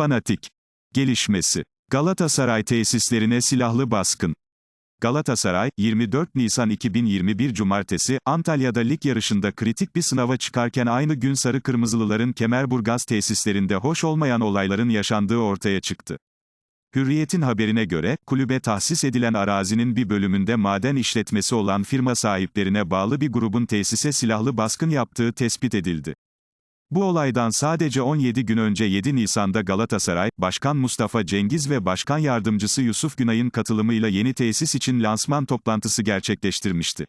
Fanatik. Gelişmesi. Galatasaray tesislerine silahlı baskın. Galatasaray, 24 Nisan 2021 Cumartesi, Antalya'da lig yarışında kritik bir sınava çıkarken aynı gün Sarı Kırmızılıların Kemerburgaz tesislerinde hoş olmayan olayların yaşandığı ortaya çıktı. Hürriyet'in haberine göre, kulübe tahsis edilen arazinin bir bölümünde maden işletmesi olan firma sahiplerine bağlı bir grubun tesise silahlı baskın yaptığı tespit edildi. Bu olaydan sadece 17 gün önce 7 Nisan'da Galatasaray, Başkan Mustafa Cengiz ve Başkan Yardımcısı Yusuf Günay'ın katılımıyla yeni tesis için lansman toplantısı gerçekleştirmişti.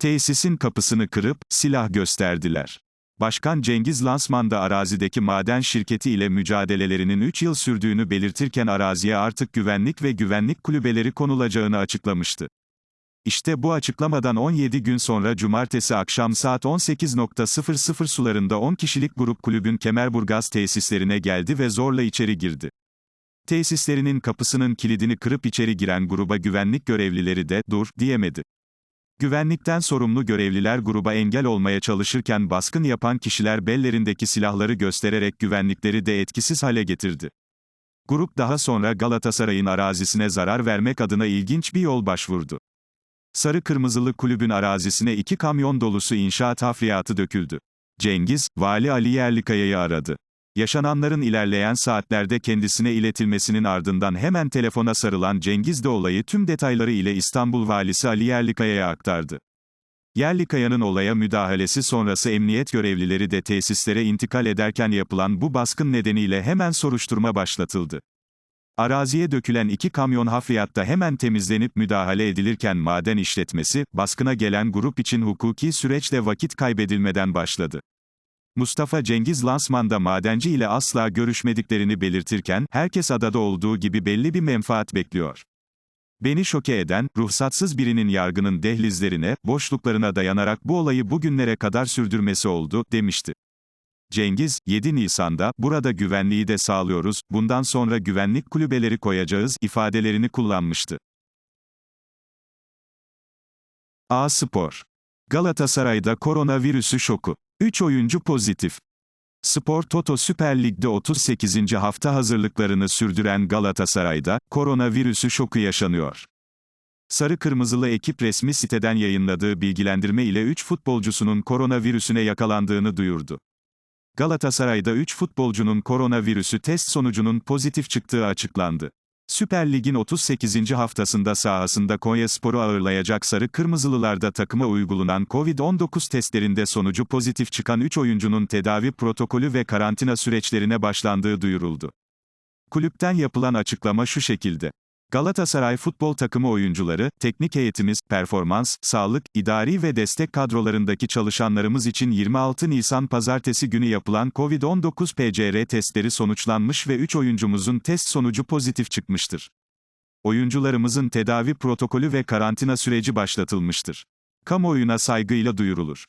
Tesisin kapısını kırıp, silah gösterdiler. Başkan Cengiz lansmanda arazideki maden şirketi ile mücadelelerinin 3 yıl sürdüğünü belirtirken araziye artık güvenlik ve güvenlik kulübeleri konulacağını açıklamıştı. İşte bu açıklamadan 17 gün sonra cumartesi akşam saat 18.00 sularında 10 kişilik grup kulübün Kemerburgaz tesislerine geldi ve zorla içeri girdi. Tesislerinin kapısının kilidini kırıp içeri giren gruba güvenlik görevlileri de, dur, diyemedi. Güvenlikten sorumlu görevliler gruba engel olmaya çalışırken baskın yapan kişiler bellerindeki silahları göstererek güvenlikleri de etkisiz hale getirdi. Grup daha sonra Galatasaray'ın arazisine zarar vermek adına ilginç bir yol başvurdu. Sarı Kırmızılı kulübün arazisine iki kamyon dolusu inşaat hafriyatı döküldü. Cengiz, Vali Ali Yerlikaya'yı aradı. Yaşananların ilerleyen saatlerde kendisine iletilmesinin ardından hemen telefona sarılan Cengiz de olayı tüm detayları ile İstanbul Valisi Ali Yerlikaya'ya aktardı. Yerlikaya'nın olaya müdahalesi sonrası emniyet görevlileri de tesislere intikal ederken yapılan bu baskın nedeniyle hemen soruşturma başlatıldı. Araziye dökülen iki kamyon hafriyatta hemen temizlenip müdahale edilirken maden işletmesi, baskına gelen grup için hukuki süreçte vakit kaybedilmeden başladı. Mustafa Cengiz lansmanda madenci ile asla görüşmediklerini belirtirken, herkes adada olduğu gibi belli bir menfaat bekliyor. Beni şoke eden, ruhsatsız birinin yargının dehlizlerine, boşluklarına dayanarak bu olayı bugünlere kadar sürdürmesi oldu, demişti. Cengiz, 7 Nisan'da, burada güvenliği de sağlıyoruz, bundan sonra güvenlik kulübeleri koyacağız, ifadelerini kullanmıştı. A Spor. Galatasaray'da koronavirüsü şoku. 3 oyuncu pozitif. Spor Toto Süper Lig'de 38. hafta hazırlıklarını sürdüren Galatasaray'da, koronavirüsü şoku yaşanıyor. Sarı Kırmızılı ekip resmi siteden yayınladığı bilgilendirme ile 3 futbolcusunun koronavirüsüne yakalandığını duyurdu. Galatasaray'da 3 futbolcunun koronavirüsü test sonucunun pozitif çıktığı açıklandı. Süper Lig'in 38. haftasında sahasında Konyaspor'u ağırlayacak Sarı Kırmızılılarda takıma uygulanan Covid-19 testlerinde sonucu pozitif çıkan 3 oyuncunun tedavi protokolü ve karantina süreçlerine başlandığı duyuruldu. Kulüpten yapılan açıklama şu şekilde. Galatasaray futbol takımı oyuncuları, teknik heyetimiz, performans, sağlık, idari ve destek kadrolarındaki çalışanlarımız için 26 Nisan pazartesi günü yapılan COVID-19 PCR testleri sonuçlanmış ve 3 oyuncumuzun test sonucu pozitif çıkmıştır. Oyuncularımızın tedavi protokolü ve karantina süreci başlatılmıştır. Kamuoyuna saygıyla duyurulur.